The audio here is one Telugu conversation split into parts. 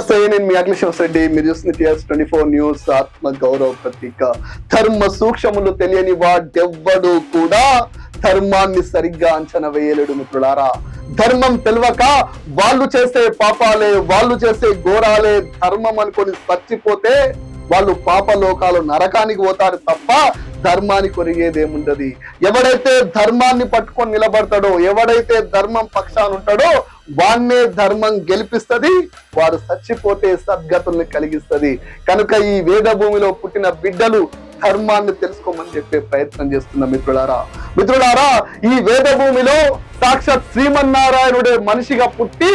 నమస్తే నేను మీ అఖిలేశ్వర రెడ్డి మీరు చూస్తున్న టీఆర్ఎస్ ట్వంటీ ఫోర్ న్యూస్ ఆత్మ గౌరవ ప్రతీక. ధర్మ సూక్ష్మములు తెలియని వాడెవ్వడు కూడా ధర్మాన్ని సరిగ్గా అంచనా వేయలేడు మిత్రులారా. ధర్మం తెలియక వాళ్ళు చేసే పాపాలే వాళ్ళు చేసే ఘోరాలే ధర్మం అనుకొని చచ్చిపోతే వాళ్ళు పాపలోకాలు నరకానికి పోతారు తప్ప ధర్మానికి కొరిగేదేముండదు ఎవడైతే ధర్మాన్ని పట్టుకొని నిలబడతాడో ఎవడైతే ధర్మం పక్షాన ఉంటాడో వాన్నే ధర్మం గెలిపిస్తుంది వారు చచ్చిపోతే సద్గతుల్ని కలిగిస్తుంది. కనుక ఈ వేద భూమిలో పుట్టిన బిడ్డలు ధర్మాన్ని తెలుసుకోమని చెప్పే ప్రయత్నం చేస్తున్న మిత్రులారా. మిత్రులారా ఈ వేద భూమిలో సాక్షాత్ శ్రీమన్నారాయణుడే మనిషిగా పుట్టి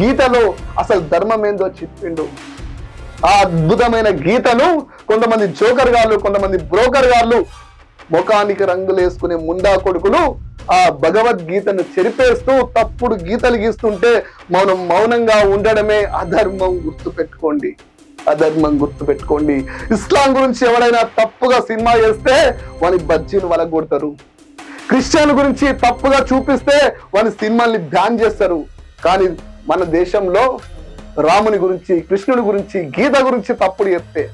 గీతలో అసలు ధర్మం ఏందో చెప్పిండు. ఆ అద్భుతమైన గీతను కొంతమంది జోకర్ గాళ్ళు కొంతమంది బ్రోకర్ గాళ్ళు ముఖానికి రంగులు వేసుకునే ముండా కొడుకులు ఆ భగవద్గీతను చెరిపేస్తూ తప్పుడు గీతలు గీస్తుంటే మనం మౌనంగా ఉండడమే అధర్మం గుర్తు పెట్టుకోండి అధర్మం గుర్తు పెట్టుకోండి ఇస్లాం గురించి ఎవడైనా తప్పుగా సినిమా చేస్తే వాని బజ్జీలు వలగొడతారు. క్రిస్టియన్ గురించి తప్పుగా చూపిస్తే వాని సినిమాల్ని బ్యాన్ చేస్తారు. కానీ మన దేశంలో రాముని గురించి కృష్ణుడి గురించి గీత గురించి తప్పుడు చెప్తే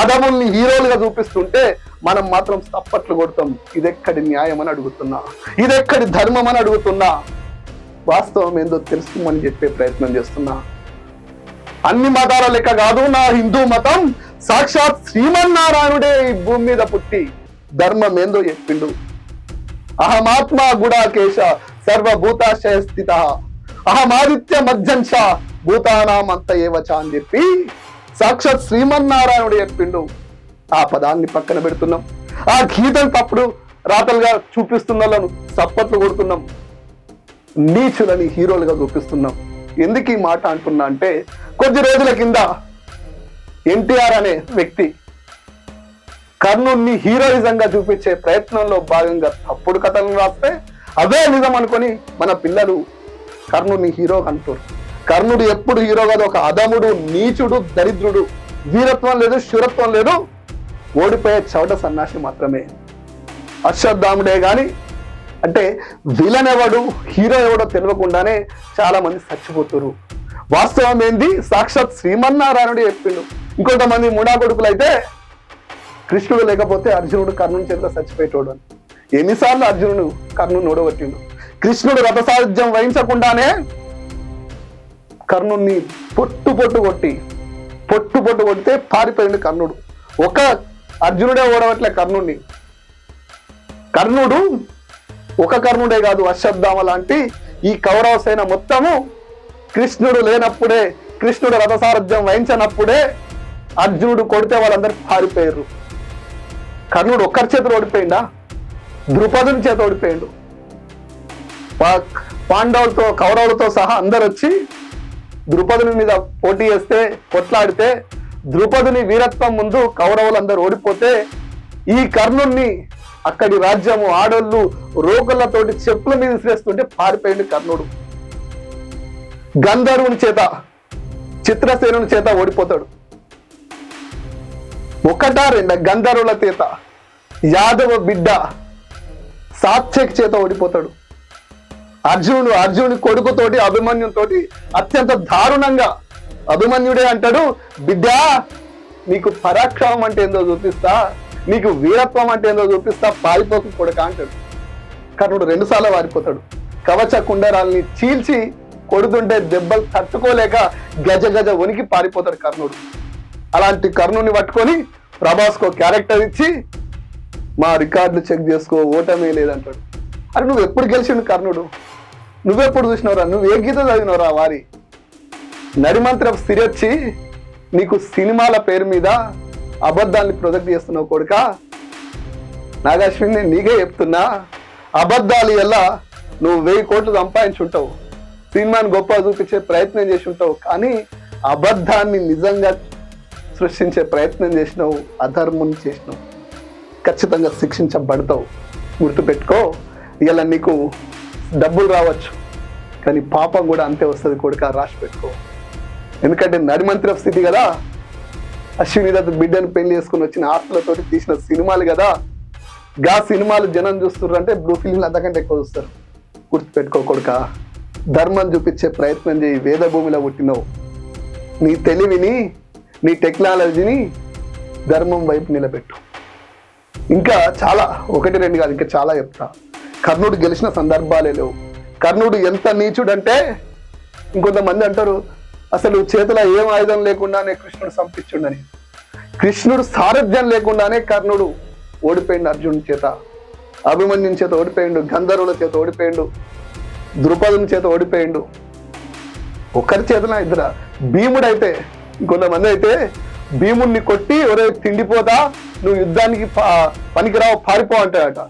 అధముల్ని హీరోలుగా చూపిస్తుంటే మనం మాత్రం తప్పట్లు కొడతాం. ఇదెక్కడి న్యాయం అని అడుగుతున్నా? ఇదెక్కడి ధర్మం అని అడుగుతున్నా? వాస్తవం ఏందో తెలుసుకోమని చెప్పే ప్రయత్నం చేస్తున్నా. అన్ని మతాల లెక్క కాదు నా హిందూ మతం సాక్షాత్ శ్రీమన్నారాయణుడే ఈ భూమి మీద పుట్టి ధర్మం ఏందో చెప్పిండు. అహమాత్మా గుడాకేశ సర్వభూతాశయ స్థిత. అహమాదిత్య మధ్యంశ భూతానామంత ఏవచ అని చెప్పి సాక్షాత్ శ్రీమన్నారాయణుడు చెప్పిండు. ఆ పదాన్ని పక్కన పెడుతున్నాం. ఆ గీతం తప్పుడు రాతలుగా చూపిస్తున్న వాళ్ళను సప్పట్లు కొడుతున్నాం. నీచులని హీరోలుగా చూపిస్తున్నాం. ఎందుకు ఈ మాట అంటున్నా అంటే కొద్ది రోజుల కింద ఎన్టీఆర్ అనే వ్యక్తి కర్నూల్ని హీరోయిజంగా చూపించే ప్రయత్నంలో భాగంగా తప్పుడు కథలను రాస్తే అదే నిజం అనుకొని మన పిల్లలు కర్ణుని హీరో అంటారు కర్ణుడు ఎప్పుడు హీరో కాదు ఒక అధముడు నీచుడు దరిద్రుడు. వీరత్వం లేదు శూరత్వం లేదు ఓడిపోయే చవట సన్నాసి మాత్రమే. అశ్వత్థాముడే కానీ అంటే విలన్ ఎవడు హీరో ఎవడో తెలియకుండానే చాలా మంది చచ్చిపోతున్నారు వాస్తవం ఏంది? సాక్షాత్ శ్రీమన్నారాయణుడు చెప్పిండు. ఇంకొంతమంది మూడా కొడుకులు అయితే కృష్ణుడు లేకపోతే అర్జునుడు కర్ణుని చేతిలో చచ్చిపోయేటోడు అని. ఎన్నిసార్లు అర్జునుడు కర్ణుని ఓడగొట్టిండు కృష్ణుడు రథసాధ్యం వహించకుండానే కర్ణుణ్ణి పొట్టు పొట్టు కొట్టి పొట్టు పొట్టు కొడితే పారిపోయింది కర్ణుడు. ఒక అర్జునుడే ఓడవట్లే కర్ణుడిని కర్ణుడు ఒక కర్ణుడే కాదు అశ్వత్థామ లాంటి ఈ కౌరవ సేన మొత్తము కృష్ణుడు లేనప్పుడే కృష్ణుడు రథసారథ్యం వహించినప్పుడే అర్జునుడు కొడితే వాళ్ళందరూ పారిపోయారు. కర్ణుడు ఒక్కరి చేతులు ఓడిపోయిందా ద్రుపదుని చేత ఓడిపోయిండు. పా- పాండవులతో కౌరవులతో సహా అందరు వచ్చి ద్రుపదుని మీద పోటీ చేస్తే కొట్లాడితే ద్రుపదుని వీరత్వం ముందు కౌరవులందరూ ఓడిపోతే ఈ కర్ణుణ్ణి అక్కడి రాజ్యము ఆడోళ్ళు రోగులతోటి చెప్పుల మీద విసిరేస్తుంటే పారిపోయింది కర్ణుడు. గంధర్వుని చేత చిత్రసేనుని చేత ఓడిపోతాడు. ఒకటా రెండ గంధర్వుల చేత యాదవ బిడ్డ సాత్యక్ చేత ఓడిపోతాడు. అర్జునుడు అర్జునుడి కొడుకుతోటి అభిమన్యుతోటి అత్యంత దారుణంగా అభిమన్యుడే అంటాడు. బిడ్డ నీకు పరాక్రమం అంటే ఏందో చూపిస్తా. నీకు వీరత్వం అంటే ఏందో చూపిస్తా. పారిపోకు కొడుక అంటాడు. కర్ణుడు రెండుసార్లు వారిపోతాడు. కవచ కుండరాల్ని చీల్చి కొడుతుంటే దెబ్బలు తట్టుకోలేక గజ గజ వణికి పారిపోతాడు కర్ణుడు. అలాంటి కర్ణుని పట్టుకొని ప్రభాస్కో క్యారెక్టర్ ఇచ్చి మా రికార్డులు చెక్ చేసుకో ఓటమే లేదంటాడు. అరే నువ్వు ఎప్పుడు గెలిచిండు కర్ణుడు? నువ్వెప్పుడు చూసినవరా? నువ్వు ఏ గీత చదివినవరా వారి? నడిమంత్రం సిరొచ్చి నీకు సినిమాల పేరు మీద అబద్ధాన్ని ప్రొజెక్ట్ చేస్తున్నావు కొడుక. నాగశ్విని నేను నీకే చెప్తున్నా అబద్ధాలు ఎలా నువ్వు వెయ్యి కోట్లు సంపాదించుంటావు. సినిమాని గొప్ప చూపించే ప్రయత్నం చేసి ఉంటావు కానీ అబద్ధాన్ని నిజంగా సృష్టించే ప్రయత్నం చేసినావు అధర్మం చేసినావు. ఖచ్చితంగా శిక్షించబడతావు. గుర్తుపెట్టుకో ఇలా నీకు డబ్బులు రావచ్చు కానీ పాపం కూడా అంతే వస్తుంది కొడుక రాసి పెట్టుకో. ఎందుకంటే నడిమంత్రి స్థితి కదా. అశ్విని దత్ బిడ్డను పెళ్ళి చేసుకుని వచ్చిన ఆస్తులతోటి తీసిన సినిమాలు కదా. గా సినిమాలు జనం చూస్తున్నారు అంటే బ్లూ ఫిల్మ్లు అంతకంటే ఎక్కువ చూస్తారు. గుర్తుపెట్టుకోకొడుక ధర్మం చూపించే ప్రయత్నం చేయి వేద భూమిలో పుట్టినవు. నీ తెలివిని నీ టెక్నాలజీని ధర్మం వైపు నిలబెట్టు. ఇంకా చాలా ఒకటి రెండు కాదు ఇంకా చాలా చెప్తా. కర్ణుడు గెలిచిన సందర్భాలే లేవు. కర్ణుడు ఎంత నీచుడంటే ఇంకొంతమంది అంటారు అసలు చేతిలో ఏం ఆయుధం లేకుండానే కృష్ణుడు సంపించుండని. కృష్ణుడు సారథ్యం లేకుండానే కర్ణుడు ఓడిపోయిండు అర్జునుడి చేత. అభిమన్యుని చేత ఓడిపోయిండు గంధర్వుల చేత ఓడిపోయిండు ద్రుపదుని చేత ఓడిపోయిండు. ఒకరి చేతన ఇద్దరు. భీముడు అయితే ఇంకొంతమంది అయితే భీముడిని కొట్టి ఒరే తిండిపోతా నువ్వు యుద్ధానికి పనికిరావు పారిపో అంటాడట.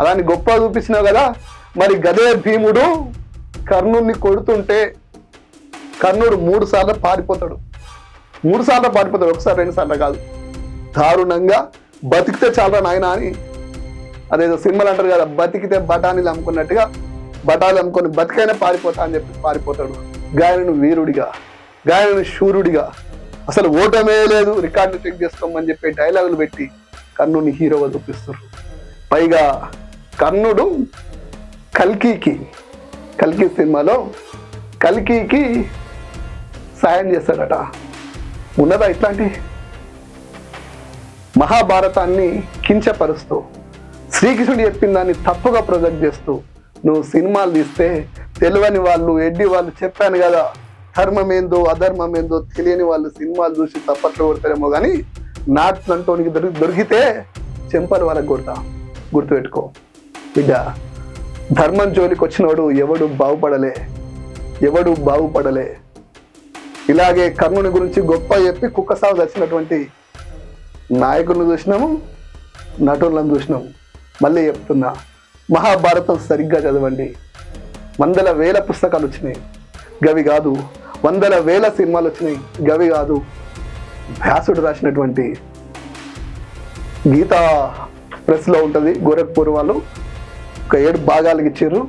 అలాని గొప్ప చూపించినావు కదా మరి గదే భీముడు కర్ణుడిని కొడుతుంటే కర్ణుడు మూడు సార్లు పారిపోతాడు. మూడు సార్లు పారిపోతాడు. ఒకసారి రెండు సార్లు కాదు. దారుణంగా బతికితే చాలా నాయన అని. అదేదో సినిమాలు అంటారు కదా బతికితే బఠానీలు అమ్ముకున్నట్టుగా బఠాలు అమ్ముకొని బతికైనా పారిపోతా అని చెప్పి పారిపోతాడు. గాయను వీరుడిగా గాయను శూరుడిగా. అసలు ఓటమే లేదు. రికార్డు చెక్ చేసుకోమని చెప్పి డైలాగులు పెట్టి కర్ణుని హీరోగా చూపిస్తారు. పైగా కర్ణుడు కల్కికి కల్కి సినిమాలో కల్కీకి సాయం చేస్తాడట. ఉన్నదా ఇట్లాంటి? మహాభారతాన్ని కించపరుస్తూ శ్రీకృష్ణుడు చెప్పిన దాన్ని తప్పుగా ప్రొజెక్ట్ చేస్తూ నువ్వు సినిమాలు తీస్తే తెలియని వాళ్ళు ఎడ్డి వాళ్ళు చెప్పాను కదా ధర్మం ఏందో అధర్మం ఏందో తెలియని వాళ్ళు సినిమాలు చూసి తప్పట్లు కొడతారేమో కానీ నాట్లంటోనికి దొరికి దొరికితే చెంపలు వాళ్ళకి కొడతా. గుర్తుపెట్టుకో. బిడ్డ ధర్మం జోలికి వచ్చినవాడు ఎవడు బాగుపడలే? ఎవడు బాగుపడలే? ఇలాగే కర్ణుని గురించి గొప్ప చెప్పి కుక్క సాగు వచ్చినటువంటి నాయకులను చూసినాము నటులను చూసినాము. మళ్ళీ చెప్తున్నా మహాభారతం సరిగ్గా చదవండి. వందల వేల పుస్తకాలు వచ్చినాయి. గవి కాదు వందల వేల సినిమాలు వచ్చినాయి. గవి కాదు వ్యాసుడు రాసినటువంటి గీతా ప్రెస్లో ఉంటుంది గోరఖ్పూర్ వాళ్ళు. ఒక ఏడు భాగాలకు ఇచ్చారు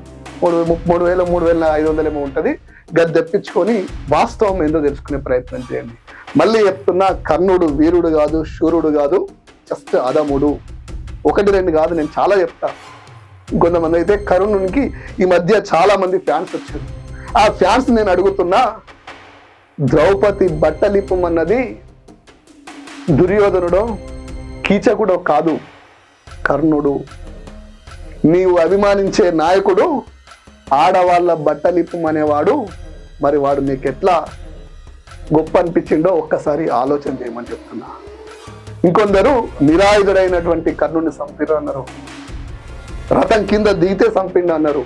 మూడు మూడు వేల మూడు వేల ఐదు వందలు ఏమో ఉంటుంది. గది తెప్పించుకొని వాస్తవం ఏందో తెలుసుకునే ప్రయత్నం చేయండి. మళ్ళీ చెప్తున్నా కర్ణుడు వీరుడు కాదు శూరుడు కాదు జస్ట్ అదముడు ఒకటి రెండు కాదు నేను చాలా చెప్తా. కొంతమంది అయితే కరుణునికి ఈ మధ్య చాలా మంది ఫ్యాన్స్ వచ్చారు. ఆ ఫ్యాన్స్ నేను అడుగుతున్నా ద్రౌపది బట్టలిప్పమన్నది దుర్యోధనుడో కీచకుడో కాదు కర్ణుడు. నీవు అభిమానించే నాయకుడు ఆడవాళ్ళ బట్టలిప్పమనేవాడు మరి వాడు నీకు ఎట్లా గొప్ప అనిపించిండో ఒక్కసారి ఆలోచన చేయమని చెప్తున్నా. ఇంకొందరు నిరాయుధుడైనటువంటి కర్ణుని చంపిరు అన్నారు. రథం కింద దిగితే చంపిండు అన్నారు.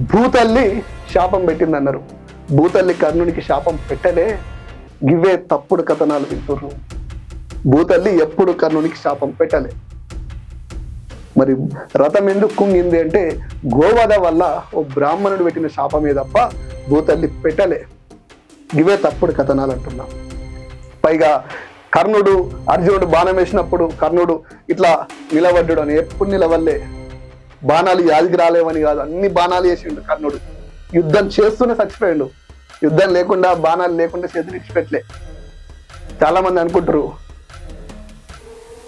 భూతల్లి శాపం పెట్టింది అన్నారు. భూతల్లి కర్ణునికి శాపం పెట్టలే గివే తప్పుడు కథనాలు వింటున్నారు భూతల్లి ఎప్పుడు కర్ణునికి శాపం పెట్టలే. మరి రథం ఎందుకు కుంగింది అంటే గోవధ వల్ల ఓ బ్రాహ్మణుడు పెట్టిన శాపమే తప్ప భూతల్లి పెట్టలే. ఇవే తప్పుడు కథనాలు అంటున్నాం. పైగా కర్ణుడు అర్జునుడు బాణం వేసినప్పుడు కర్ణుడు ఇట్లా నిలబడ్డాడు అని ఎప్పుడు నిలవల్లే బాణాలు యాదికి రాలేవని కాదు అన్ని బాణాలు వేసిండు కర్ణుడు. యుద్ధం చేస్తూనే చచ్చిపోయాడు. యుద్ధం లేకుండా బాణాలు లేకుండా చేతులు ఇచ్చిపెట్టలే చాలా మంది అనుకుంటారు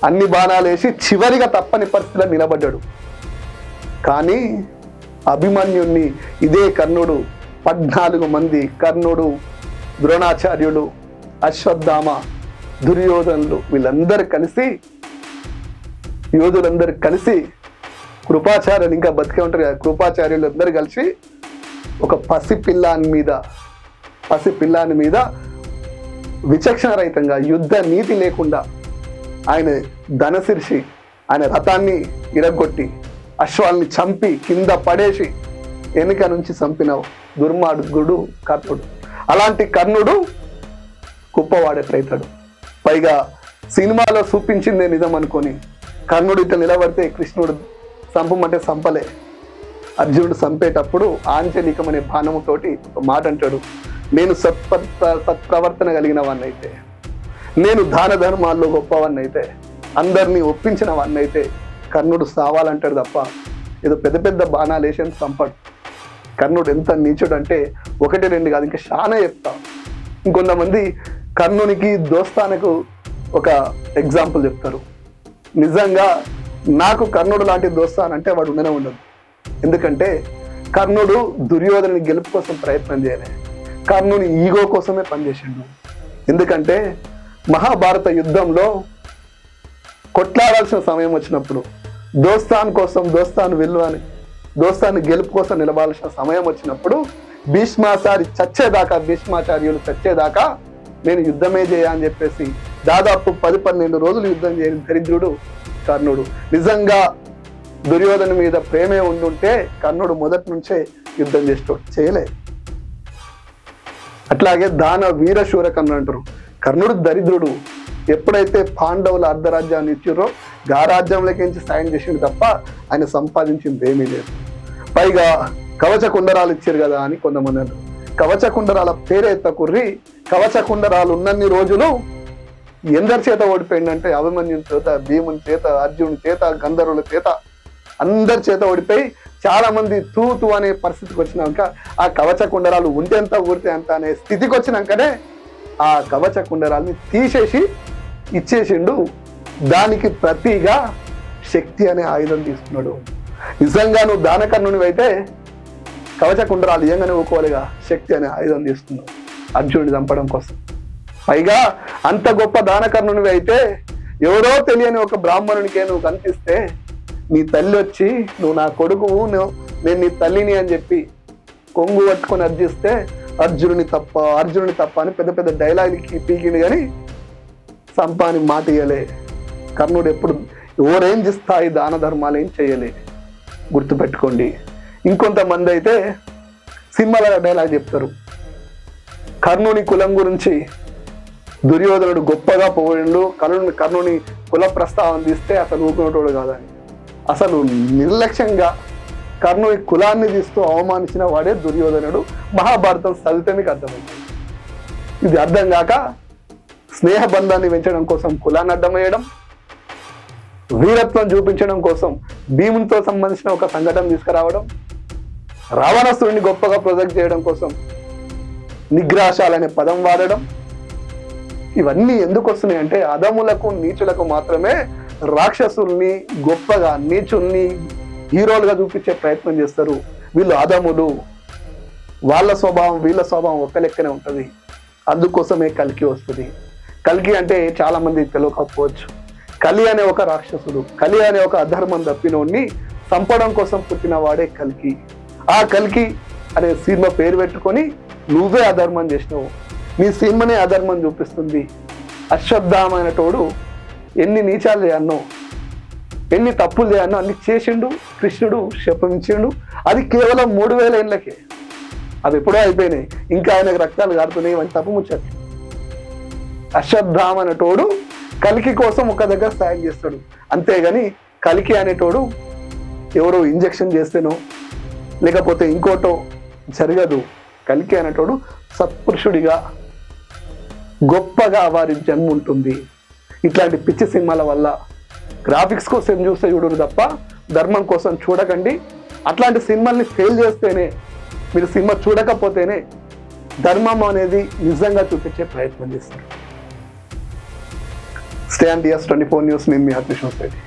అన్ని బాణాలు వేసి చివరిగా తప్పని పరిస్థితిలో నిలబడ్డాడు. కానీ అభిమన్యుణ్ణి ఇదే కర్ణుడు పద్నాలుగు మంది కర్ణుడు ద్రోణాచార్యుడు అశ్వత్థామ దుర్యోధనులు వీళ్ళందరూ కలిసి యోధులందరూ కలిసి కృపాచార్యులు ఇంకా బతికే ఉంటారు కదా కృపాచార్యులు అందరూ కలిసి ఒక పసి పిల్లాని మీద పసి పిల్లాని మీద విచక్షణ రహితంగా యుద్ధ నీతి లేకుండా ఆయన ధనశిర్షి ఆయన రథాన్ని ఇరగొట్టి అశ్వాల్ని చంపి కింద పడేసి వెనుక నుంచి చంపిన దుర్మార్గుడు కర్ణుడు. అలాంటి కర్ణుడు కుప్పవాడేట్లయితాడు పైగా సినిమాలో చూపించిందే నిజం అనుకొని కర్ణుడు ఇట్లా నిలబడితే కృష్ణుడు చంపమంటే చంపలే. అర్జునుడు చంపేటప్పుడు ఆంజనీకం అనే బాణముతోటి ఒక మాట అంటాడు నేను సత్ప సత్ప్రవర్తన కలిగిన వాడినైతే నేను దాన ధర్మాల్లో అయితే అందరినీ ఒప్పించిన అయితే కర్ణుడు సావాలంటాడు తప్ప ఏదో పెద్ద పెద్ద బాణాలు వేసి చంపడు కర్ణుడు ఎంత నీచుడు అంటే ఒకటి రెండు కాదు ఇంకా చాలా చెప్తా. ఇంకొంతమంది కర్ణునికి దోస్తానకు ఒక ఎగ్జాంపుల్ చెప్తారు. నిజంగా నాకు కర్ణుడు లాంటి దోస్తాన్ అంటే వాడు ఉండనే ఉండదు ఎందుకంటే కర్ణుడు దుర్యోధనని గెలుపు కోసం ప్రయత్నం చేయలే. కర్ణుని ఈగో కోసమే పనిచేసిండు. ఎందుకంటే మహాభారత యుద్ధంలో కొట్లాడాల్సిన సమయం వచ్చినప్పుడు దోస్తాన్ కోసం దోస్తాను విలువని దోస్తాన్ని గెలుపు కోసం నిలవాల్సిన సమయం వచ్చినప్పుడు భీష్మాచారి చచ్చేదాకా భీష్మాచార్యులు చచ్చేదాకా నేను యుద్ధమే చేయ అని చెప్పేసి దాదాపు పది పన్నెండు రోజులు యుద్ధం చేయని దరిద్రుడు కర్ణుడు. నిజంగా దుర్యోధన మీద ప్రేమే ఉండుంటే కర్ణుడు మొదటి నుంచే యుద్ధం చేసేటోడు చేయలే. అట్లాగే దాన వీరశూర కర్ణుడు అంటారు. కర్ణుడు దరిద్రుడు. ఎప్పుడైతే పాండవుల అర్ధరాజ్యాన్ని ఇచ్చారో గారాజ్యంలోకించి సాయం చేసిండు తప్ప ఆయన సంపాదించింది ఏమీ లేదు. పైగా కవచ కుండరాలు ఇచ్చారు కదా అని కొంతమంది అంటారు. కవచ కుండరాల పేరే తకుర్రి. కవచ కుండరాలు ఉన్నన్ని రోజులు ఎందరి చేత ఓడిపోయిందంటే అభిమన్యుని చేత భీముని చేత అర్జునుని చేత గంధర్వుల చేత అందరి చేత ఓడిపోయి చాలా మంది తూ అనే పరిస్థితికి వచ్చినాక ఆ కవచ కుండరాలు ఉంటే ఎంత ఊరితే అంత అనే స్థితికి వచ్చినాకనే ఆ కవచ కుండరాల్ని తీసేసి ఇచ్చేసిండు. దానికి ప్రతిగా శక్తి అనే ఆయుధం తీసుకున్నాడు. నిజంగా నువ్వు దానకర్ణుని అయితే కవచ కుండరాలు ఏం ఊకోవాలిగా. శక్తి అనే ఆయుధం తీసుకున్నావు. అర్జునుడిని చంపడం కోసం. పైగా అంత గొప్ప దానకర్ణునివి అయితే ఎవరో తెలియని ఒక బ్రాహ్మణునికే నువ్వు కనిపిస్తే నీ తల్లి వచ్చి నువ్వు నా కొడుకువు నువ్వు నేను నీ తల్లిని అని చెప్పి కొంగు పట్టుకొని అర్జిస్తే అర్జునుని తప్ప అర్జునుని తప్ప అని పెద్ద పెద్ద డైలాగులకి పీకిండు కానీ సంపాని మాట ఇయ్యలే. కర్ణుడు ఎప్పుడు ఎవరేం చేస్తాయి దాన ధర్మాలు ఏం చేయలే. గుర్తుపెట్టుకోండి. ఇంకొంతమంది అయితే సినిమాల డైలాగ్ చెప్తారు. కర్ణుని కులం గురించి దుర్యోధనుడు గొప్పగా పోయిండు. కర్ణుని కర్ణుని కుల ప్రస్తావన తీస్తే అసలు ఊకునేటోడు కాదని. అసలు నిర్లక్ష్యంగా కర్ణుడి కులాన్ని తీస్తూ అవమానించిన వాడే దుర్యోధనుడు. మహాభారతం చదివితే మీకు అర్థమైంది ఇది అర్థం కాక స్నేహ బంధాన్ని పెంచడం కోసం కులాన్ని అడ్డమేయడం వీరత్వం చూపించడం కోసం భీమునితో సంబంధించిన ఒక సంఘటన తీసుకురావడం రావణాసురుడిని గొప్పగా ప్రొజెక్ట్ చేయడం కోసం నిగ్రాశాలనే పదం వాడడం. ఇవన్నీ ఎందుకు వస్తున్నాయి అంటే అదములకు నీచులకు మాత్రమే రాక్షసుల్ని గొప్పగా నీచుల్ని హీరోలుగా చూపించే ప్రయత్నం చేస్తారు. వీళ్ళు అదములు వాళ్ళ స్వభావం వీళ్ళ స్వభావం ఒక్క లెక్కనే ఉంటుంది. అందుకోసమే కలికి వస్తుంది. కలికి అంటే చాలామంది తెలియకపోవచ్చు కలి అనే ఒక రాక్షసుడు కలి అనే ఒక అధర్మం తప్పినోడిని చంపడం కోసం పుట్టిన వాడే కలికి. ఆ కలికి అనే సినిమా పేరు పెట్టుకొని నువ్వే అధర్మం చేసినావు. నీ సినిమానే అధర్మం చూపిస్తుంది. అశ్వత్థామైన తోడు ఎన్ని నీచాలు చేయన్నో ఎన్ని తప్పులు చేయను అన్ని చేసిండు కృష్ణుడు శపించిండు. అది కేవలం మూడు వేల ఏళ్ళకే అవి ఎప్పుడో అయిపోయినాయి. ఇంకా ఆయనకు రక్తాలు కారుతున్నాయి అని తప్పు ముచ్చట్లు అశ్వత్థామ అనేటోడు కలికి కోసం ఒక దగ్గర సాయం చేస్తాడు. అంతేగాని కలికి అనేటోడు ఎవరో ఇంజెక్షన్ చేస్తేనో లేకపోతే ఇంకోటో జరగదు. కలికి అనేటోడు సత్పురుషుడిగా గొప్పగా వారి జన్మ ఉంటుంది. ఇట్లాంటి పిచ్చి సినిమాల వల్ల గ్రాఫిక్స్ కోసం చూస్తే చూడరు తప్ప ధర్మం కోసం చూడకండి. అట్లాంటి సినిమాల్ని ఫెయిల్ చేస్తేనే మీరు సినిమా చూడకపోతేనే ధర్మం అనేది నిజంగా చూపించే ప్రయత్నం చేస్తారు. Stay and dears twenty four news నేను మీ అడ్మిషన్